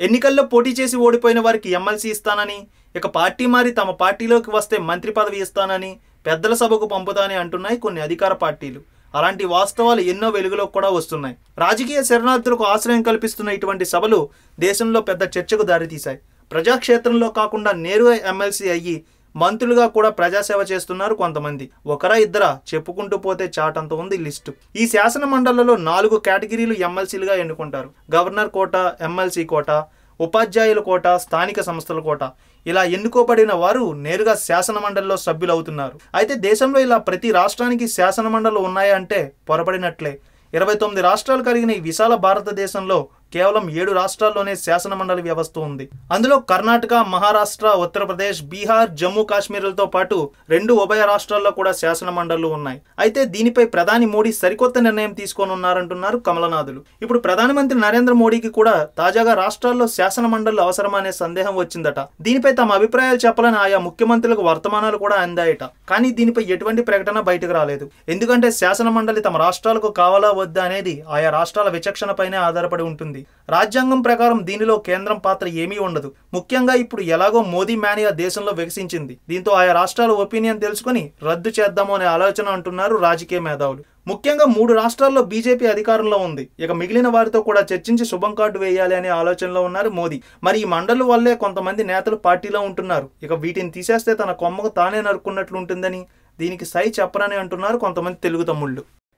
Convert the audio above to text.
ఎన్నికల్లో పోటీ చేసి ఓడిపోయిన వారికి ఎమ్మెల్సీ ఇస్తానని ఇక పార్టీ మారి తమ పార్టీలోకి వస్తే మంత్రి పదవి ఇస్తానని పెద్దల సభకు పంపుతానని అంటున్నాయి కొన్ని అధికార పార్టీలు. అలాంటి వాస్తవాలు ఎన్నో వెలుగులోకి కూడా వస్తున్నాయి. రాజకీయ శరణార్థులకు ఆశ్రయం కల్పిస్తున్న ఇటువంటి సభలు దేశంలో పెద్ద చర్చకు దారితీశాయి. ప్రజాక్షేత్రంలో కాకుండా నేరుగా ఎమ్మెల్సీ అయ్యి మంత్రులుగా కూడా ప్రజాసేవ చేస్తున్నారు కొంతమంది. ఒకరా ఇద్దరా చెప్పుకుంటూ పోతే చాటంత ఉంది లిస్టు. ఈ శాసన మండలిలో నాలుగు కేటగిరీలు ఎమ్మెల్సీలుగా ఎన్నుకుంటారు. గవర్నర్ కోట ఎమ్మెల్సీ కోట ఉపాధ్యాయుల కోట స్థానిక సంస్థల కోట. ఇలా ఎన్నుకోబడిన వారు నేరుగా శాసన మండలిలో సభ్యులవుతున్నారు. అయితే దేశంలో ఇలా ప్రతి రాష్ట్రానికి శాసన మండలి ఉన్నాయా అంటే పొరపడినట్లే ఇరవై తొమ్మిది రాష్ట్రాలు కలిగిన ఈ విశాల భారతదేశంలో కేవలం ఏడు రాష్ట్రాల్లోనే శాసన మండలి వ్యవస్థ ఉంది. అందులో కర్ణాటక మహారాష్ట్ర ఉత్తరప్రదేశ్ బీహార్ జమ్మూ కాశ్మీర్లతో పాటు రెండు ఉభయ రాష్ట్రాల్లో కూడా శాసనమండళ్ళు ఉన్నాయి. అయితే దీనిపై ప్రధాని మోడీ సరికొత్త నిర్ణయం తీసుకోనున్నారంటున్నారు కమలనాథులు. ఇప్పుడు ప్రధానమంత్రి నరేంద్ర మోడీకి కూడా తాజాగా రాష్ట్రాల్లో శాసన అవసరమనే సందేహం వచ్చిందట. దీనిపై తమ అభిప్రాయాలు చెప్పాలని ఆయా ముఖ్యమంత్రులకు వర్తమానాలు కూడా అందాయట. కానీ దీనిపై ఎటువంటి ప్రకటన బయటకు రాలేదు. ఎందుకంటే శాసన మండలి తమ రాష్ట్రాలకు కావాలా వద్దా అనేది ఆయా రాష్ట్రాల విచక్షణపైనే ఆధారపడి ఉంటుంది. రాజ్యాంగం ప్రకారం దీనిలో కేంద్రం పాత్ర ఏమీ ఉండదు. ముఖ్యంగా ఇప్పుడు ఎలాగో మోదీ మేనియా దేశంలో వికసించింది. దీంతో ఆయా రాష్ట్రాల ఒపీనియన్ తెలుసుకుని రద్దు చేద్దాము అనే ఆలోచన అంటున్నారు రాజకీయ మేధావులు. ముఖ్యంగా మూడు రాష్ట్రాల్లో బీజేపీ అధికారంలో ఉంది. ఇక మిగిలిన వారితో కూడా చర్చించి శుభం కార్డు వేయాలి అనే ఆలోచనలో ఉన్నారు మోదీ. మరి ఈ మండలి వల్లే కొంతమంది నేతలు పార్టీలో ఉంటున్నారు. ఇక వీటిని తీసేస్తే తన కొమ్మకు తానే నరుక్కున్నట్లు ఉంటుందని దీనికి సై చెప్పరని అంటున్నారు కొంతమంది తెలుగు తమ్ముళ్ళు.